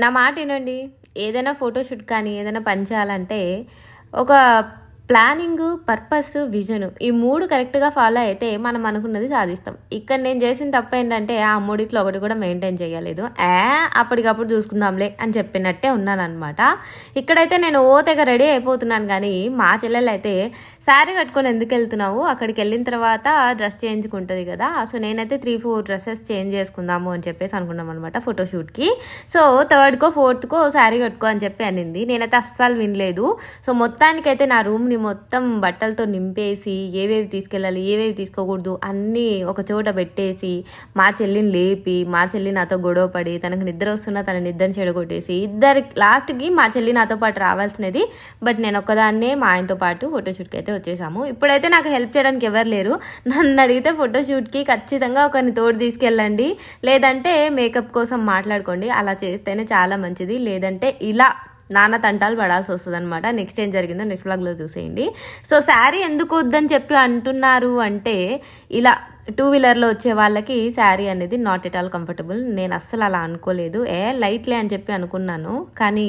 నా మాట వినండి. ఏదైనా ఫోటోషూట్ కానీ ఏదైనా పని చేయాలంటే ఒక ప్లానింగ్ పర్పస్ విజన్ ఈ మూడు కరెక్ట్గా ఫాలో అయితే మనం అనుకున్నది సాధిస్తాం. ఇక్కడ నేను చేసిన తప్పు ఏంటంటే ఆ మూడిట్లో ఒకటి కూడా మెయింటైన్ చేయలేదు. ఏ అప్పటికప్పుడు చూసుకుందాంలే అని చెప్పినట్టే ఉన్నాను అనమాట ఇక్కడైతే నేను ఓ తెగ రెడీ అయిపోతున్నాను కానీ మా చెల్లెలు అయితే శారీ కట్టుకొని ఎందుకు వెళ్తున్నావు? అక్కడికి వెళ్ళిన తర్వాత డ్రెస్ చేయించుకుంటుంది కదా. సో నేనైతే త్రీ ఫోర్ డ్రెస్సెస్ చేంజ్ చేసుకుందాము అని చెప్పేసి అనుకున్నాం అనమాట ఫోటోషూట్కి. సో థర్డ్కో ఫోర్త్కో శారీ కట్టుకో అని చెప్పి అనింది. నేనైతే అస్సలు వినలేదు. సో మొత్తానికైతే నా రూమ్ని మొత్తం బట్టలతో నింపేసి ఏవేవి తీసుకెళ్ళాలి ఏవేవి తీసుకోకూడదు అన్నీ ఒక చోట పెట్టేసి మా చెల్లిని లేపి మా చెల్లి నాతో గొడవ పడి తనకు నిద్ర వస్తున్నా తన నిద్రని చెడగొట్టేసి ఇద్దరి లాస్ట్కి మా చెల్లి నాతో పాటు రావాల్సినది. బట్ నేను ఒక్కదాన్నే మా ఆయనతో పాటు ఫోటోషూట్కి అయితే వచ్చేసాము. ఇప్పుడైతే నాకు హెల్ప్ చేయడానికి ఎవరు లేరు. నన్ను అడిగితే ఫోటోషూట్కి ఖచ్చితంగా ఒకరిని తోడు తీసుకెళ్ళండి. లేదంటే మేకప్ కోసం మాట్లాడుకోండి. అలా చేస్తేనే చాలా మంచిది. లేదంటే ఇలా నాన్న తంటాలు పడాల్సి వస్తుంది అనమాట నెక్స్ట్ ఏం జరిగిందో నెక్స్ట్ బ్లాగ్లో చూసేయండి. సో శారీ ఎందుకు వద్దని చెప్పి అంటున్నారు అంటే ఇలా టూ వీలర్లో వచ్చే వాళ్ళకి శారీ అనేది నాట్ ఎట్ ఆల్ కంఫర్టబుల్ నేను అస్సలు అలా అనుకోలేదు. ఏ లైట్లే అని చెప్పి అనుకున్నాను. కానీ